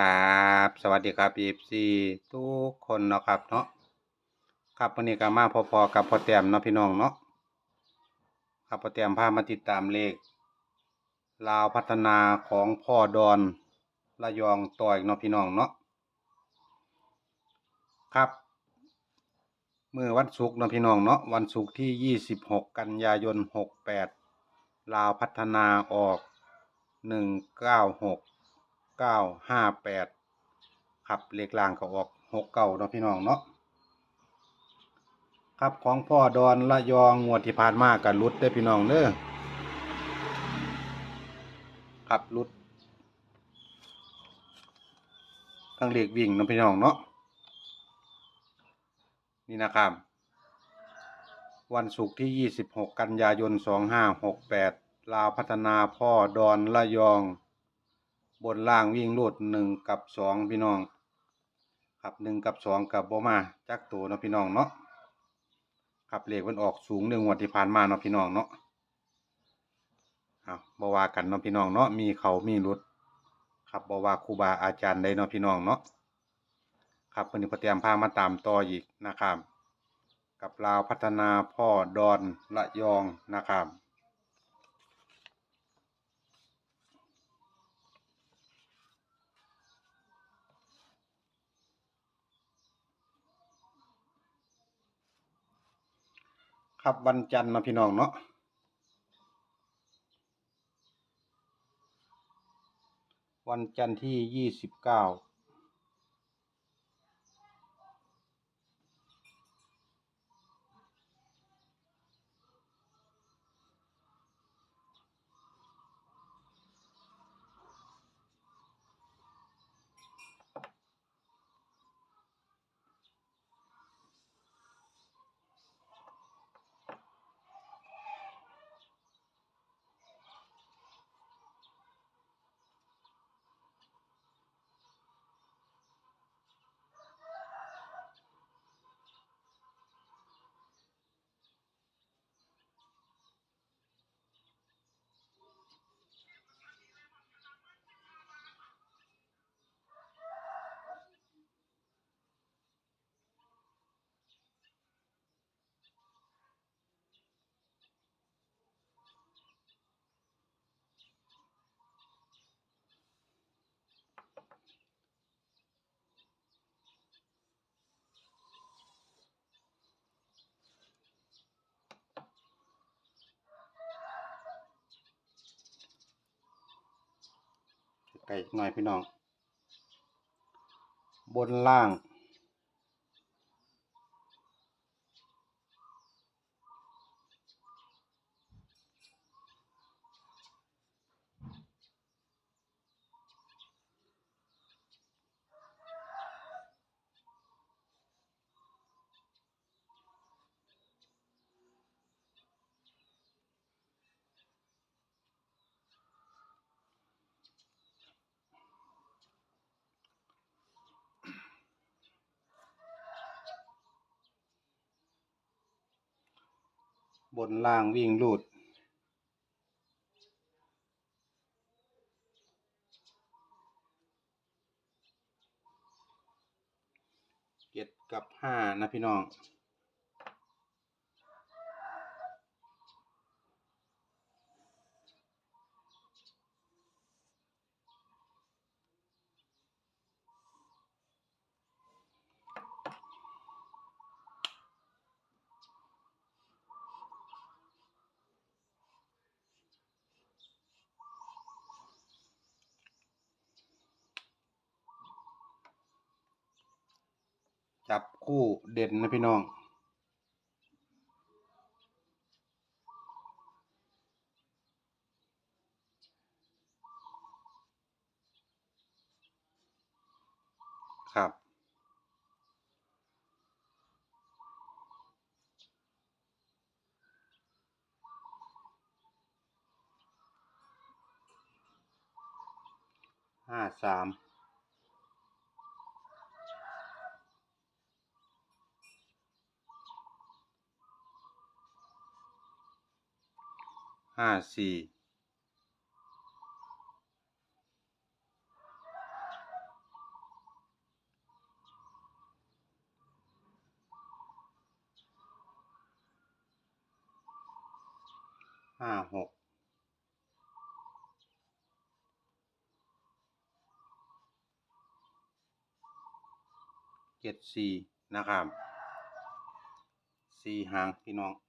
ครับ สวัสดีครับ FC ทุกคนเนาะครับเนาะครับวันนี้ก็มาพอๆกับพ่อแต้มเนาะพี่น้องเนาะครับพ่อแต้มพามาติดตามเลขลาวพัฒนาของพ่อดอนระยองต่อยเนาะพี่น้องเนาะครับเมื่อวันศุกร์เนาะพี่น้องเนาะวันศุกร์ที่ 26 กันยายน 68 ลาวพัฒนาออก 196 958ครับเลขล่างก็ออกหกเก้าเนาะพี่น้องเนาะครับของพ่อดอนละยองงวดที่ผ่านมากับรุดได้พี่น้องเด้อครับรุดทั้งเลขวิ่งเนาะพี่น้องเนาะนี่นะครับ วันศุกร์ที่ 26 กันยายน 2568 ลาวพัฒนาพ่อดอนละยอง บนล่างวิ่งรูดหนึ่งกับสองพี่น้อง ครับหนึ่งกับสองกับบ่มาจักตัวเนาะพี่น้องเนาะครับเลขมันออกสูงหนึ่งวันที่ผ่านมาเนาะพี่น้องเนาะเอาบวากันเนาะพี่น้องเนาะมีเขามีรุดครับบ่ว่าครูบาอาจารย์ใดเนาะพี่น้องเนาะครับวันนี้พอเตรียมพามาตามต่ออีกนะครับ กับลาวพัฒนาพ่อดอนละยองนะครับ ครับวันจันทร์นาะพี่น้องเนาะวันจันทร์ที่ยี่สิบเก้า ไก่หน่อยพี่น้อง บนล่าง บนล่างวิ่งลูด เจ็ดกับห้านะพี่น้อง จับ คู่เด่นนะพี่น้อง ครับ ห้าสาม ห้าสี่ห้าหกเจ็ดสี่นะครับสี่หางพี่น้อง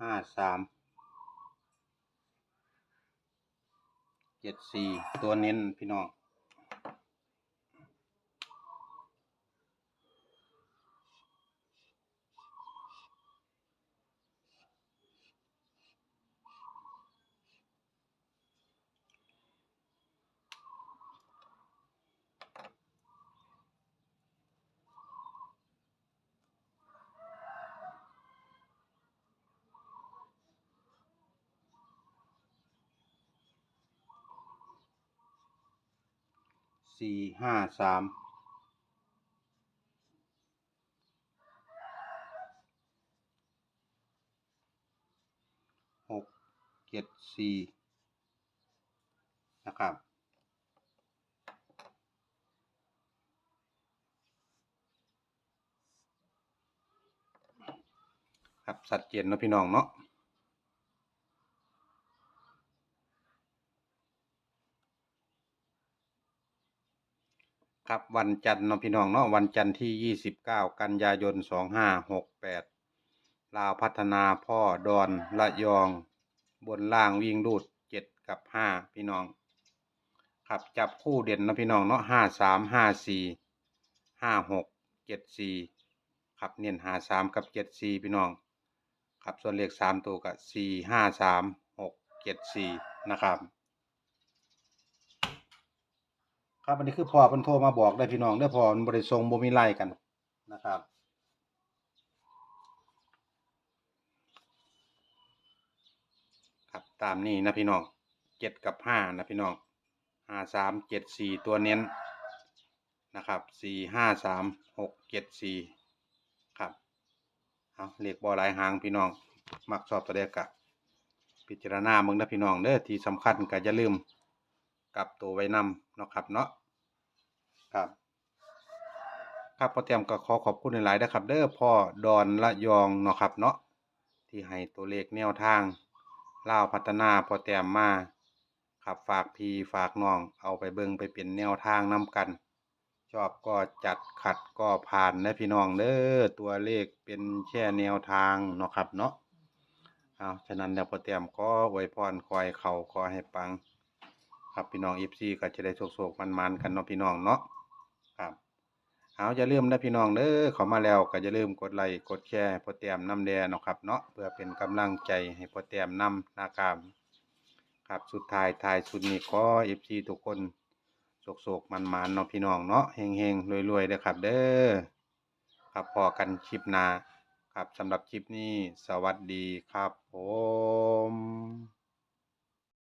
ห้าสามเจ็ดสี่ตัวเน้นพี่น้อง สี่ห้าสามหกเจ็ดสี่นะครับครับสัดเจนเนะพี่น้องเนาะ ครับวันจันทร์เนาะพี่น้องเนาะวันจันทร์ที่ 29 กันยายน 2568 ลาวพัฒนาพ่อดอนละยอง บนล่างวิ่งรูด 7 กับ 5 พี่น้อง ครับจับคู่เด่นเนาะพี่น้องเนาะ53 54 56 74 ครับเน้น53กับ 74 พี่น้อง ครับส่วนเลข 3 ตัวก็4 5 3 6 7 4 นะครับ ครับอันนี้คือพ่อเพิ่นโทรมาบอกได้พี่น้องเด้อพ่อมันบ่ได้ส่งบ่มีไล่กันนะครับ ครับตามนี้นะพี่น้องเจ็ดกับห้านะพี่น้องห้าสามเจ็ดสี่ตัวเน้นนะครับสี่ห้าสามหกเจ็ดสี่ครับเอาเลขบ่หลายหางพี่น้อง มักชอบตัวเด็กกะพิจารณาเมืองนะพี่น้องเด้อที่สำคัญก็อย่าลืม กลับตัวไว้นำเนาะครับเนาะครับ ครับพอเตรียมก็ขอขอบคุณหลายๆนะครับ เด้อพ่อดอนละยองเนาะครับเนาะที่ให้ตัวเลขแนวทางเล่าพัฒนาพอเตรียมมาครับฝากพี่ฝากน้องเอาไปเบิ่งไปเป็นแนวทางนํกัน ชอบก็จัดขัดก็ผ่านนะพี่น้องเด้อตัวเลขเป็นแค่แนวทางเนาะครับเนาะเอาฉะนั้นแล้วพอเตรียมก็อวยพรคอยเขาขอให้ปัง ครับพี่น้องเอฟซีก็จะได้โศกๆมันๆกันเนาะพี่น้องเนาะครับเอาอย่าลืมนะพี่น้องเด้อเข้ามาแล้วก็อย่าลืมกดไลค์กดแชร์พอเตรียมน้ำแดงเนาะครับเนาะเพื่อเป็นกำลังใจให้พอเตรียมนำนะครับครับสุดท้ายท้ายสุดนี้ขออีฟซีทุกคนโศกๆมันๆเนาะพี่น้องเนาะเฮงๆรวยๆเด้อครับเด้อครับพอกันคลิปหน้าครับสำหรับคลิปนี้สวัสดีครับผม